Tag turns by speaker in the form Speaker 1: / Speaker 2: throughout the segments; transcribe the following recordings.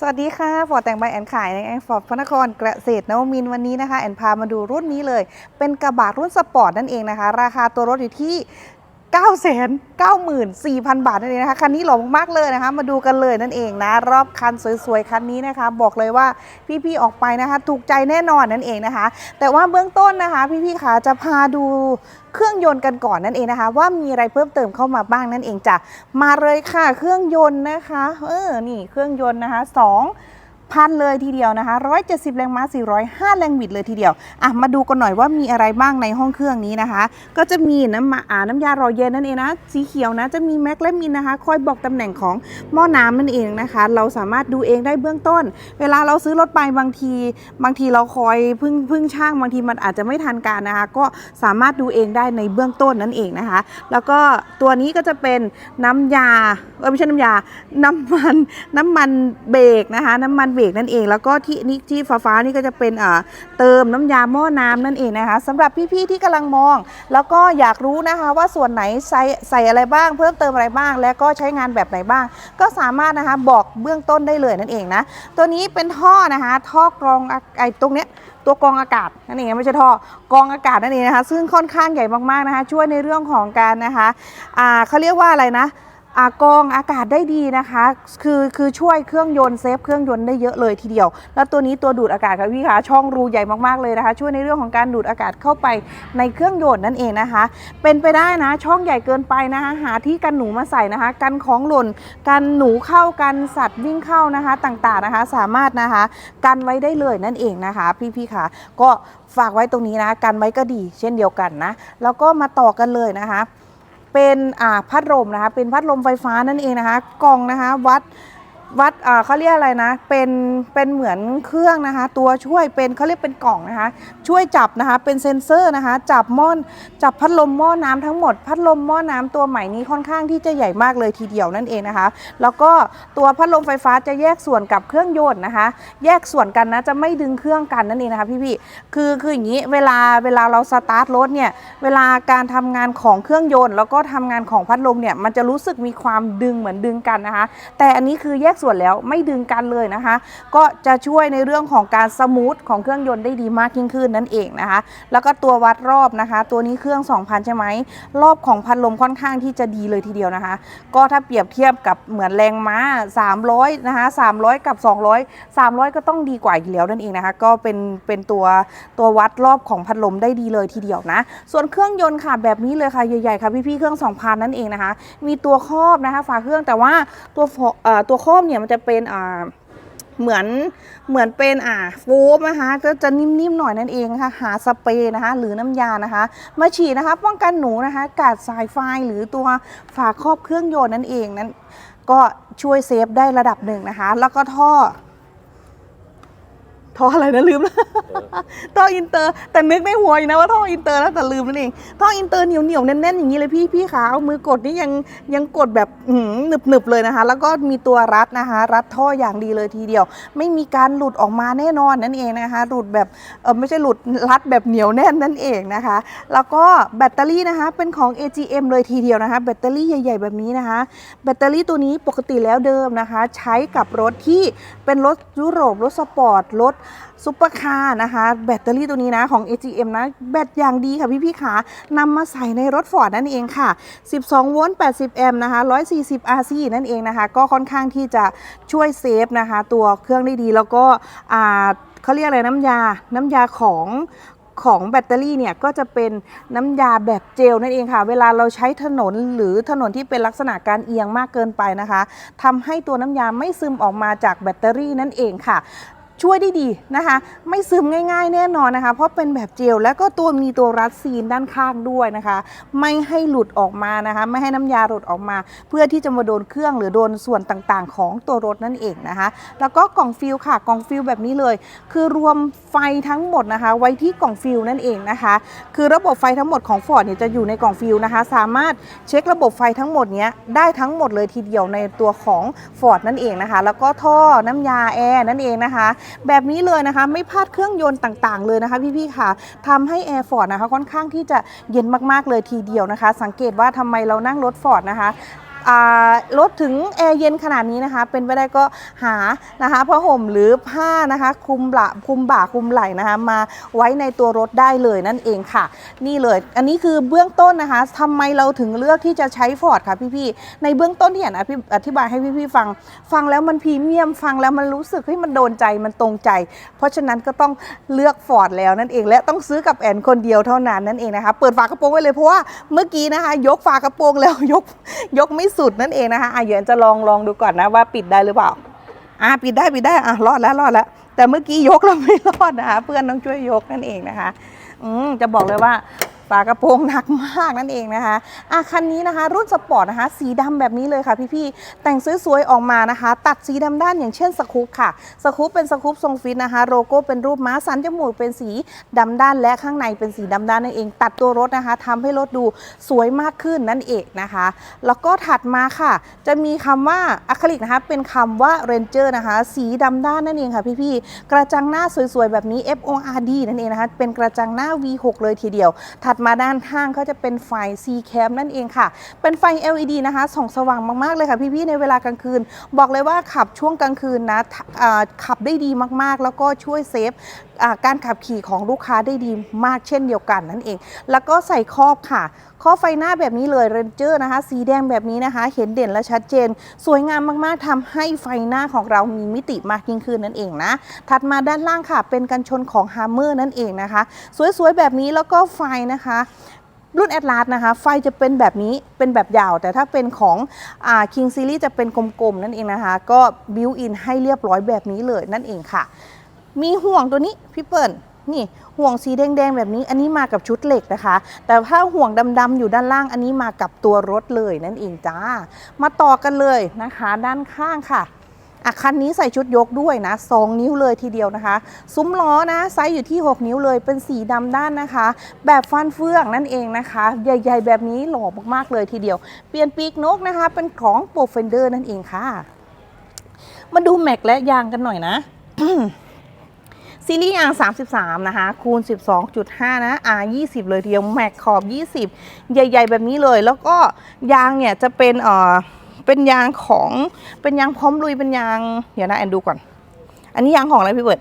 Speaker 1: สวัสดีค่ะฟอร์ดแต่งใบแอนขายในแอนฟอร์ดพระนครเกษตรนวมินวันนี้นะคะ แอนพามาดูรุ่นนี้เลย เป็นกระบะรุ่นสปอร์ตนั่นเองนะคะ ราคาตัวรถอยู่ที่ 9 9 4 0 0 0 บาทนั่นเองนะคะคันนี้หล่อมากๆเลยนะคะ มาดูกันเลยนั่นเองนะ รอบคันสวยๆคันนี้นะคะ บอกเลยว่าพี่ๆออกไปนะคะ ถูกใจแน่นอนนั่นเองนะคะ แต่ว่าเบื้องต้นนะคะ พี่ๆคะจะพาดูเครื่องยนต์กันก่อนนั่นเองนะคะ ว่ามีอะไรเพิ่มเติมเข้ามาบ้างนั่นเองจ้ะมาเลยค่ะเครื่องยนต์นะคะ เออนี่เครื่องยนต์นะคะสอง พันเลยทีเดียวนะคะ 170 แรงม้า 405 แรงบิดเลยทีเดียว อะ มาดูกันหน่อยว่ามีอะไรบ้างในห้องเครื่องนี้นะคะ ก็จะมีน้ำมาอ่าน้ำยารอเย็นนั่นเองนะ สีเขียวนะ จะมีแม็กและมินนะคะ คอยบอกตำแหน่งของหม้อน้ำนั่นเองนะคะ เราสามารถดูเองได้เบื้องต้น เวลาเราซื้อรถไปบางที บางทีเราคอยพึ่งพึ่งช่าง บางทีมันอาจจะไม่ทันการนะคะ ก็สามารถดูเองได้ในเบื้องต้นนั่นเองนะคะ แล้วก็ตัวนี้ก็จะเป็นน้ำยา เออไม่ใช่น้ำยา น้ำมัน น้ำมันเบรกนะคะ น้ำมันเบรกนั่นเอง แล้วก็ที่นี่ที่ฟ้าฟ้าๆนี่ก็จะเป็นอ่าเติมน้ำยาหม้อน้ำนั่นเองนะคะสำหรับพี่ๆที่กำลังมอง แล้วก็อยากรู้นะคะว่าส่วนไหนใส่ใส่อะไรบ้าง เพิ่มเติมอะไรบ้าง และก็ใช้งานแบบไหนบ้าง ก็สามารถนะคะบอกเบื้องต้นได้เลยนั่นเองนะตัวนี้เป็นท่อนะคะท่อกรองไอ้ตรงเนี้ยตัวกรองอากาศนั่นเองไม่ใช่ท่อกรองอากาศนั่นเองนะคะ ซึ่งค่อนข้างใหญ่มากๆนะคะ ช่วยในเรื่องของการนะคะอ่าเขาเรียกว่าอะไรนะ กองอากาศได้ดีนะคะ คือคือช่วยเครื่องยนต์เซฟเครื่องยนต์ได้เยอะเลยทีเดียว แล้วตัวนี้ตัวดูดอากาศค่ะพี่คะช่องรูใหญ่มากๆเลยนะคะ ช่วยในเรื่องของการดูดอากาศเข้าไปในเครื่องยนต์นั่นเองนะคะ เป็นไปได้นะ ช่องใหญ่เกินไปนะคะหาที่กันหนูมาใส่นะคะ กันของหล่นกันหนูเข้ากันสัตว์วิ่งเข้านะคะต่างๆนะคะ สามารถนะคะกันไว้ได้เลยนั่นเองนะคะ พี่ๆค่ะก็ฝากไว้ตรงนี้นะ กันไว้ก็ดีเช่นเดียวกันนะ แล้วก็มาต่อกันเลยนะคะ เป็นพัดลมนะคะ เป็นพัดลมไฟฟ้านั่นเองนะคะ กล่องนะคะวัด วัดเขาเรียกอะไรนะ เป็นเป็นเหมือนเครื่องนะคะ ตัวช่วยเป็นเขาเรียกเป็นกล่องนะคะ ช่วยจับนะคะ เป็นเซ็นเซอร์นะคะ จับหม้อนจับพัดลมหม้อน้ำทั้งหมด พัดลมหม้อน้ำตัวใหม่นี้ค่อนข้างที่จะใหญ่มากเลยทีเดียวนั่นเองนะคะ แล้วก็ตัวพัดลมไฟฟ้าจะแยกส่วนกับเครื่องยนต์นะคะ แยกส่วนกันนะจะไม่ดึงเครื่องกันนั่นเองนะคะพี่ๆคือคืออย่างนี้เวลาเวลาเราสตาร์ทรถเนี่ยเวลาการทำงานของเครื่องยนต์ แล้วก็ทำงานของพัดลมเนี่ยมันจะรู้สึกมีความดึงเหมือนดึงกันนะคะ แต่อันนี้คือแยกส่วนแล้วไม่ดึงกันเลยนะคะ ก็จะช่วยในเรื่องของการสมูทของเครื่องยนต์ได้ดีมากยิ่งขึ้นนั่นเองนะคะ แล้วก็ตัววัดรอบนะคะ ตัวนี้เครื่อง 2,000 ใช่ไหมรอบของพัดลมค่อนข้างที่จะดีเลยทีเดียวนะคะ ก็ถ้าเปรียบเทียบกับเหมือนแรงม้า 300 นะคะ 300 กับ 200 300 ก็ต้องดีกว่าอีกแล้วนั่นเองนะคะ ก็เป็นเป็นตัวตัววัดรอบของพัดลมได้ดีเลยทีเดียวนะ ส่วนเครื่องยนต์ค่ะแบบนี้เลยค่ะใหญ่ๆค่ะพี่ๆเครื่อง 2,000 นั่นเองนะคะ มีตัวครอบนะคะฝาเครื่องแต่ว่าตัวเอ่อตัวครอบเนี่ยมันจะเป็นอ่าเหมือนเหมือนเป็นอ่าโฟมนะคะก็จะนิ่มๆหน่อยนั่นเองค่ะหาสเปรย์นะคะ หรือน้ำยานะคะ มาฉีดนะคะ ป้องกันหนูนะคะกาดสายไฟหรือตัวฝาครอบเครื่องยนต์นั่นเองนั้นก็ช่วยเซฟได้ระดับหนึ่งนะคะ แล้วก็ท่อ ท่ออะไรนะลืมแล้วท่ออินเตอร์แต่นึกในหัวอยู่นะว่าท่ออินเตอร์นะแต่ลืมนั่นเองท่ออินเตอร์เหนียวเหนียวแน่นๆอย่างนี้เลยพี่พี่ขาเอามือกดนี่ยังยังกดแบบหนึบหนึบเลยนะคะ แล้วก็มีตัวรัดนะคะ รัดท่ออย่างดีเลยทีเดียว ไม่มีการหลุดออกมาแน่นอนนั่นเองนะคะหลุดแบบเออไม่ใช่หลุดรัดแบบเหนียวแน่นนั่นเองนะคะ แล้วก็แบตเตอรี่นะคะเป็นของ AGM เลยทีเดียวนะคะ แบตเตอรี่ใหญ่ ๆ แบบนี้นะคะ แบตเตอรี่ตัวนี้ปกติแล้วเดิมนะคะ ใช้กับรถที่เป็นรถยุโรปรถสปอร์ตรถซุปเปอร์คาร์นะคะ แบตเตอรี่ตัวนี้นะของ AGM นะ แบตอย่างดีค่ะพี่พี่ๆขานำมาใส่ในรถฟอร์ดนั่นเองค่ะ 12 โวลต์ 80 แอมป์นะคะ 140 RC นั่นเองนะคะ ก็ค่อนข้างที่จะช่วยเซฟนะคะ ตัวเครื่องได้ดีแล้วก็อ่าเขาเรียกอะไรน้ำยา น้ำยาของของแบตเตอรี่เนี่ยก็จะเป็นน้ำยาแบบเจลนั่นเองค่ะ เวลาเราใช้ถนนหรือถนนที่เป็นลักษณะการเอียงมากเกินไปนะคะทำให้ตัวน้ำยาไม่ซึมออกมาจากแบตเตอรี่นั่นเองค่ะ ช่วยได้ดีนะคะ ไม่ซึมง่ายๆแน่นอนนะคะ เพราะเป็นแบบเจลแล้วก็ตัวมีตัวรัดซีนด้านข้างด้วยนะคะ ไม่ให้หลุดออกมานะคะ ไม่ให้น้ำยาหลุดออกมา เพื่อที่จะมาโดนเครื่องหรือโดนส่วนต่างๆ ของตัวรถนั่นเองนะคะ แล้วก็กล่องฟิลค่ะกล่องฟิลแบบนี้เลย คือรวมไฟทั้งหมดนะคะ ไว้ที่กล่องฟิลนั่นเองนะคะ คือระบบไฟทั้งหมดของ Ford เนี่ยจะอยู่ในกล่องฟิลนะคะ สามารถเช็คระบบไฟทั้งหมดเนี้ยได้ทั้งหมดเลยทีเดียวในตัวของ Ford นั่นเองนะคะ แล้วก็ท่อน้ำยาแอร์นั่นเองนะคะแบบนี้เลยนะคะ ไม่พลาดเครื่องยนต์ต่างๆ เลยนะคะพี่ๆค่ะทำให้ Air Ford นะคะค่อนข้างที่จะเย็นมากๆเลยทีเดียวนะคะ สังเกตว่าทำไมเรานั่งรถ Ford นะคะ รถถึงแอร์เย็นขนาดนี้นะคะ เป็นไปได้ก็หานะคะผ้าห่มหรือผ้านะคะคุมบ่าคุมบ่าคุมไหล่นะคะ มาไว้ในตัวรถได้เลยนั่นเองค่ะ นี่เลย อันนี้คือเบื้องต้นนะคะทำไมเราถึงเลือกที่จะใช้ฟอร์ดค่ะพี่ๆในเบื้องต้นที่อยากอธิบายให้พี่ๆฟัง ฟังแล้วมันพรีเมียมฟังแล้วมันรู้สึกให้มันโดนใจมันตรงใจ เพราะฉะนั้นก็ต้องเลือกฟอร์ดแล้วนั่นเอง และต้องซื้อกับแอนคนเดียวเท่านั้นนั่นเองนะคะเปิดฝากระโปรงไว้เลยเพราะว่าเมื่อกี้นะคะ ยกฝากระโปรงแล้วยกยกไม่สุดนั่นเองนะคะอะเดี๋ยวจะลองลองดูก่อนนะว่าปิดได้หรือเปล่าอะปิดได้ปิดได้อะรอดแล้วรอดแล้ว แต่เมื่อกี้ยกเราไม่รอดนะคะ เพื่อนต้องช่วยยกนั่นเองนะคะ อืมจะบอกเลยว่า ฝากระโปรงหนักมากนั่นเองนะคะอะคันนี้นะคะ รุ่นสปอร์ตนะคะ สีดำแบบนี้เลยค่ะพี่ๆแต่งสวยๆออกมานะคะ ตัดสีดำด้านอย่างเช่นสคูปค่ะสคูปเป็นสคูปทรงฟิตนะคะ โลโก้เป็นรูปม้าสันจมูกเป็นสีดำด้านและข้างในเป็นสีดำด้านนั่นเอง ตัดตัวรถนะคะทำให้รถดูสวยมากขึ้นนั่นเองนะคะ แล้วก็ถัดมาค่ะ จะมีคำว่าอะคริลิกนะคะเป็นคำว่า Ranger นะคะ สีดำด้านนั่นเองค่ะพี่ๆกระจังหน้าสวยๆแบบนี้ FORD นั่นเองนะคะเป็นกระจังหน้า V6 เลยทีเดียวถัดมาด้านข้างก็จะเป็นไฟ C cam นั่นเองค่ะ เป็นไฟ LED นะคะส่องสว่างมากๆเลยค่ะพี่ๆในเวลากลางคืน บอกเลยว่าขับช่วงกลางคืนนะขับได้ดีมากๆ แล้วก็ช่วยเซฟการขับขี่ของลูกค้าได้ดีมากเช่นเดียวกันนั่นเอง แล้วก็ใส่ครอบค่ะข้อไฟหน้าแบบนี้เลยเรนเจอร์นะคะ สีแดงแบบนี้นะคะ เห็นเด่นและชัดเจน สวยงามมากๆทำให้ไฟหน้าของเรามีมิติมากยิ่งขึ้นนั่นเองนะ ถัดมาด้านล่างค่ะ เป็นกันชนของ h a m m e r นั่นเองนะคะ สวยๆ แบบนี้แล้วก็ไฟนะคะรุ่นแอ l ลาสนะคะ ไฟจะเป็นแบบนี้เป็นแบบยาว แต่ถ้าเป็นของอ่า King Series จะเป็นกลมๆ นั่นเองนะคะ ก็บิวอินให้เรียบร้อยแบบนี้เลยนั่นเองค่ะ มีห่วงตัวนี้พี่เปิ้ลนี่ห่วงสีแดงๆ แบบนี้อันนี้มากับชุดเหล็กนะคะ แต่ถ้าห่วงดำๆอยู่ด้านล่างอันนี้มากับตัวรถเลยนั่นเองจ้า มาต่อกันเลยนะคะ ด้านข้างค่ะ อะคันนี้ใส่ชุดยกด้วยนะ 2 นิ้วเลยทีเดียวนะคะ ซุ้มล้อนะไซส์อยู่ที่ 6 นิ้วเลยเป็นสีดำด้านนะคะ แบบฟันเฟืองนั่นเองนะคะ ใหญ่ ๆ แบบนี้หล่อมากๆเลยทีเดียว เปลี่ยนปีกนกนะคะ เป็นของโปรเฟนเดอร์นั่นเองค่ะ มาดูแม็กและยางกันหน่อยนะซีรีส์ยาง33 นะคะ คูณ 12.5 นะ R 20 เลยทีเดียว แม็กขอบ 20 ใหญ่ ๆ แบบนี้เลย แล้วก็ยางเนี่ยจะเป็นเอ่อ เป็นยางของเป็นยางพร้อมลุยเป็นยาง เดี๋ยวนะแอนดูก่อน อันนี้ยางของอะไรพี่เบิร์ด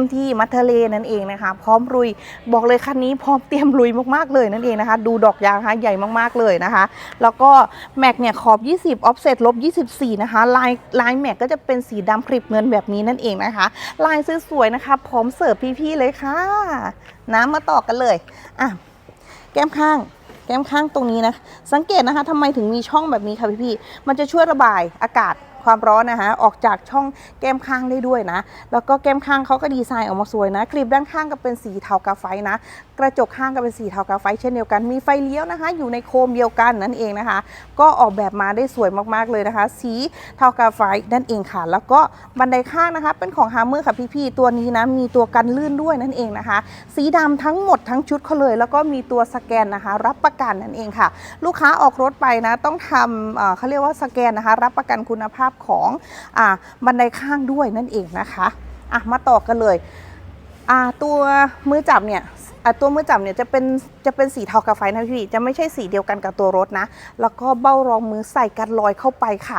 Speaker 1: MT มัทเทเลนั่นเองนะคะ พร้อมลุยบอกเลยคันนี้พร้อมเตรียมลุยมากๆเลยนั่นเองนะคะ ดูดอกยางคะใหญ่มากๆเลยนะคะ แล้วก็แม็กเนี่ยขอบ 20 offset ลบ 24 นะคะ ลายลายแม็กก็จะเป็นสีดำคลิปเงินแบบนี้นั่นเองนะคะ ลายสวยๆนะคะ พร้อมเสิร์ฟพี่ๆเลยค่ะ น้ำมาต่อกันเลยอะแก้มข้าง ก้มข้างตรงนี้นะ สังเกตนะคะทำไมถึงมีช่องแบบนี้ค่ะพี่ๆมันจะช่วยระบายอากาศ ความร้อนนะคะออกจากช่องแก้มข้างได้ด้วยนะ แล้วก็แก้มข้างเขาก็ดีไซน์ออกมาสวยนะคลิปด้านข้างก็เป็นสีเทากาไฟนะ กระจกข้างก็เป็นสีเทากาไฟเช่นเดียวกันมีไฟเลี้ยวนะคะ อยู่ในโคมเดียวกันนั่นเองนะคะ ก็ออกแบบมาได้สวยมากๆเลยนะคะ สีเทากาไฟนั่นเองค่ะ แล้วก็บันไดข้างนะคะเป็นของฮาร์เมอร์ค่ะพี่ๆตัวนี้นะมีตัวกันลื่นด้วยนั่นเองนะคะ สีดำทั้งหมดทั้งชุดเขาเลย แล้วก็มีตัวสแกนนะคะ รับประกันนั่นเองค่ะ ลูกค้าออกรถไปนะ ต้องทำเขาเรียกว่าสแกนนะคะ รับประกันคุณภาพของอบันไดข้างด้วยนั่นเองนะคะอะมาต่อกันเลยตัวมือจับเนี่ยตัวมือจับเนี่ยจะเป็นจะเป็นสีเทากาไฟนะพี่จะไม่ใช่สีเดียวกันกับตัวรถนะ แล้วก็เบ้ารองมือใส่กันลอยเข้าไปค่ะ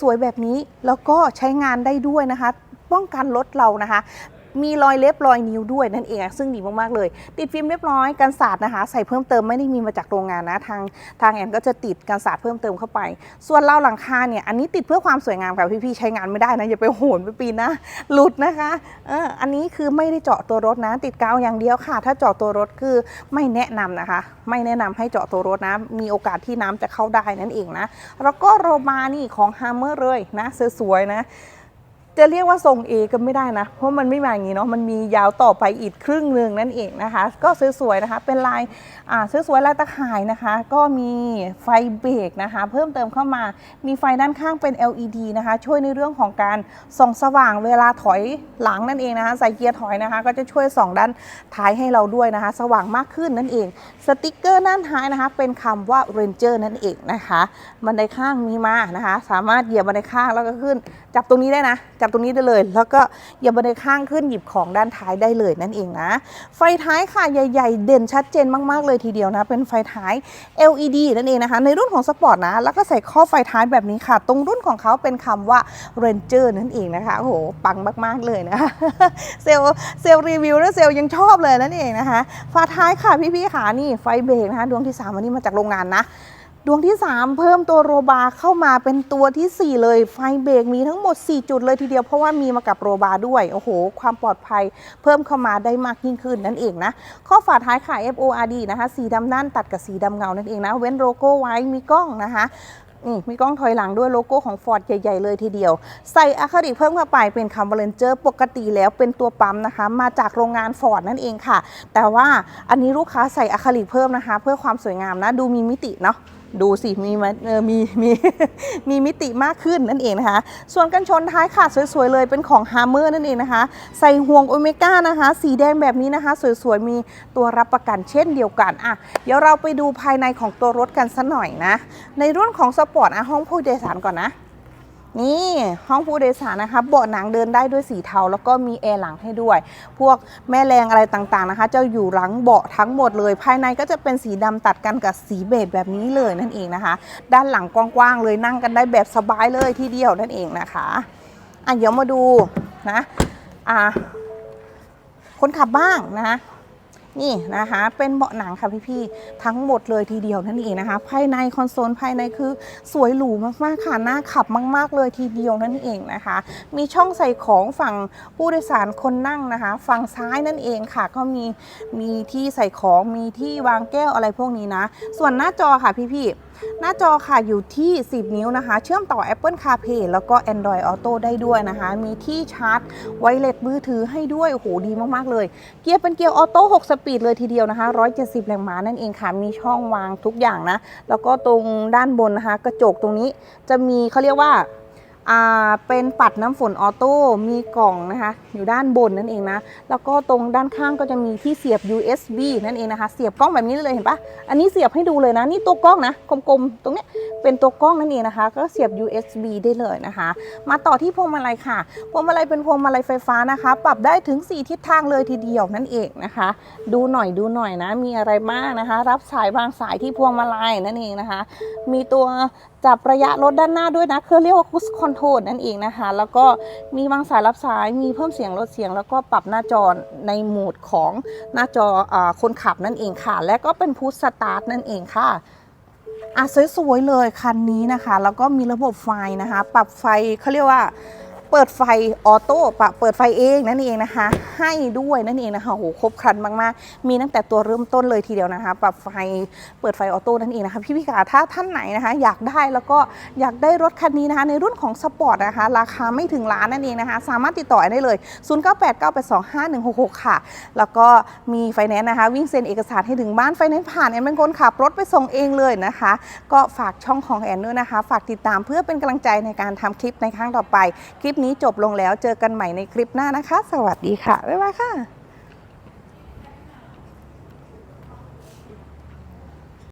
Speaker 1: สวยๆแบบนี้แล้วก็ใช้งานได้ด้วยนะคะ ป้องกันรถเรานะคะ มีรอยเล็บรอยนิ้วด้วยนั่นเองซึ่งดีมากๆเลย ติดฟิล์มเรียบร้อยกันสาดนะคะ ใส่เพิ่มเติมไม่ได้มีมาจากโรงงานนะทางทางแอนก็จะติดกันสาดเพิ่มเติมเข้าไป ส่วนเล่าหลังคาเนี่ยอันนี้ติดเพื่อความสวยงามค่ะพี่ๆใช้งานไม่ได้นะอย่าไปโหนไปปีนนะหลุดนะคะเอออันนี้คือไม่ได้เจาะตัวรถนะ ติดกาวอย่างเดียวค่ะ ถ้าเจาะตัวรถคือไม่แนะนำนะคะ ไม่แนะนำให้เจาะตัวรถนะ มีโอกาสที่น้ำจะเข้าได้นั่นเองนะแล้วก็โรมานี่ของฮาร์เมอร์เลยนะสวยๆนะ จะเรียกว่าทรง A ก็ไม่ได้นะ เพราะมันไม่มาอย่างนี้เนาะ มันมียาวต่อไปอีกครึ่งหนึ่งนั่นเองนะคะ ก็สวยๆนะคะ เป็นลายอ่าสวยๆลายตะข่ายนะคะ ก็มีไฟเบรกนะคะ เพิ่มเติมเข้ามา มีไฟด้านข้างเป็น LED นะคะ ช่วยในเรื่องของการส่องสว่างเวลาถอยหลังนั่นเองนะคะ ใส่เกียร์ถอยนะคะ ก็จะช่วยส่องด้านท้ายให้เราด้วยนะคะ สว่างมากขึ้นนั่นเอง สติกเกอร์ด้านท้ายนะคะ เป็นคำว่า Ranger นั่นเองนะคะ บันไดข้างมีมานะคะ สามารถเหยียบบันไดข้างแล้วก็ขึ้น จับตรงนี้ได้นะจับตรงนี้ได้เลย แล้วก็อย่าบันไดข้างขึ้นหยิบของด้านท้ายได้เลยนั่นเองนะ ไฟท้ายค่ะใหญ่ ๆ เด่นชัดเจนมากๆเลยทีเดียวนะ เป็นไฟท้าย LED นั่นเองนะคะ ในรุ่นของสปอร์ตนะ แล้วก็ใส่ข้อไฟท้ายแบบนี้ค่ะ ตรงรุ่นของเขาเป็นคำว่า Ranger นั่นเองนะคะโอ้โหปังมากๆเลยนะคะเซลเซลรีวิวแล้วเซลยังชอบเลยนั่นเองนะคะฝาท้ายค่ะพี่ๆค่ะนี่ไฟเบรกนะคะดวงที่3วันนี้มาจากโรงงานนะ ดวงที่ 3 เพิ่มตัวโรบาเข้ามาเป็นตัวทีสี่ 4 เลย ไฟเบรกมีทั้งหมด 4 จุดเลยทีเดียวเพราะว่ามีมากับโรบาด้วย โอ้โห ความปลอดภัยเพิ่มเข้ามาได้มากยิ่งขึ้นนั่นเองนะ ข้อฝาท้ายค่ะ FORD นะคะ สีดำด้านตัดกับสีดำเงานั่นเองนะ เว้นโลโก้ไว้มีกล้องนะคะนี่มีกล้องถอยหลังด้วยโลโก้ของ Ford ใหญ่ ๆ เลยทีเดียว ใส่อะคริลิกเพิ่มเข้าไปเป็นคำว่าเลนเจอร์ปกติแล้วเป็นตัวปั๊มนะคะ มาจากโรงงาน Ford นั่นเองค่ะ แต่ว่าอันนี้ลูกค้าใส่อะคริลิกเพิ่มนะคะ เพื่อความสวยงามนะ ดูมีมิติเนาะ ดูสิมีเออมีมีมีมิติมากขึ้นนั่นเองนะคะ ส่วนกันชนท้ายค่ะสวยๆเลยเป็นของฮาร์เมอร์นั่นเองนะคะ ใส่ห่วงโอเมก้านะคะ สีแดงแบบนี้นะคะ สวยๆ มีตัวรับประกันเช่นเดียวกันอะเดี๋ยวเราไปดูภายในของตัวรถกันสักหน่อยนะ ในรุ่นของสปอร์ตอะห้องผู้โดยสารก่อนนะ นี่ห้องผู้โดยสารนะคะเบาะหนังเดินได้ด้วยสีเทา แล้วก็มีแอร์หลังให้ด้วย พวกแม่แรงอะไรต่างๆนะคะ จะอยู่หลังเบาะทั้งหมดเลย ภายในก็จะเป็นสีดำตัดกันกับสีเบจแบบนี้เลยนั่นเองนะคะ ด้านหลังกว้างๆเลยนั่งกันได้แบบสบายเลยทีเดียวนั่นเองนะคะอะเดี๋ยวมาดูนะอะคนขับบ้างนะคะ นี่นะคะ เป็นเบาะหนังค่ะพี่ๆทั้งหมดเลยทีเดียวนั่นเองนะคะ ภายในคอนโซลภายในคือสวยหรูมากๆค่ะน่าขับมาก ๆ เลยทีเดียวนั่นเองนะคะ มีช่องใส่ของฝั่งผู้โดยสารคนนั่งนะคะ ฝั่งซ้ายนั่นเองค่ะ ก็มีมีที่ใส่ของมีที่วางแก้วอะไรพวกนี้นะ ส่วนหน้าจอค่ะพี่ๆ หน้าจอค่ะอยู่ที่ 10 นิ้วนะคะ เชื่อมต่อ Apple CarPlay แล้วก็ Android Auto ได้ด้วยนะคะ มีที่ชาร์จไวเลสมือถือให้ด้วย โอ้โห ดีมาก ๆ เลย เกียร์เป็นเกียร์ออโต้ 6 สปีดเลยทีเดียวนะคะ 170 แรงม้านั่นเองค่ะ มีช่องวางทุกอย่างนะ แล้วก็ตรงด้านบนนะคะ กระจกตรงนี้จะมีเขาเรียกว่าอ่า เป็นปัดน้ำฝนออโต้มีกล่องนะคะอยู่ด้านบนนั่นเองนะ แล้วก็ตรงด้านข้างก็จะมีที่เสียบ USB นั่นเองนะคะ เสียบกล้องแบบนี้เลยเห็นปะอันนี้เสียบให้ดูเลยนะ นี่ตัวกล้องนะกลมๆตรงเนี้ยเป็นตัวกล้องนั่นเองนะคะ ก็เสียบ USB ได้เลยนะคะ มาต่อที่พวงมาลัยค่ะพวงมาลัยเป็นพวงมาลัยไฟฟ้านะคะ ปรับได้ถึง 4 ทิศทางเลยทีเดียวนั่นเองนะคะ ดูหน่อยดูหน่อยนะมีอะไรบ้างนะคะ รับสายบางสายที่พวงมาลัยนั่นเองนะคะ มีตัว จับระยะรถด้านหน้าด้วยนะคือเรียกว่า cruise control นั่นเองนะคะ แล้วก็มีวางสายรับสายมีเพิ่มเสียงลดเสียง แล้วก็ปรับหน้าจอในโหมดของหน้าจออคนขับนั่นเองค่ะ และก็เป็นพุชสตาร์ทนั่นเองค่ะอะสวยๆเลยคันนี้นะคะ แล้วก็มีระบบไฟนะคะ ปรับไฟเขาเรียกว่า เปิดไฟออโต้ปรับเปิดไฟเองนั่นเองนะคะ ให้ด้วยนั่นเองนะคะโหครบครันมากๆ มีตั้งแต่ตัวเริ่มต้นเลยทีเดียวนะคะปรับไฟเปิดไฟออโต้นั่นเองนะคะพี่พิกาถ้าท่านไหนนะคะ อยากได้แล้วก็อยากได้รถคันนี้นะคะ ในรุ่นของสปอร์ตนะคะ ราคาไม่ถึงล้านนั่นเองนะคะ สามารถติดต่อได้เลย 0989825166 ค่ะ แล้วก็มีไฟแนนซ์นะคะ วิ่งเซ็นเอกสารให้ถึงบ้านไฟแนนซ์ผ่านแอนเป็นคนขับรถไปส่งเองเลยนะคะ ก็ฝากช่องของแอนด้วยนะคะ ฝากติดตามเพื่อเป็นกำลังใจในการทำคลิปในครั้งต่อไปคลิปนี้จบลงแล้วเจอกันใหม่ในคลิปหน้านะคะ สวัสดีค่ะ บ๊ายบายค่ะ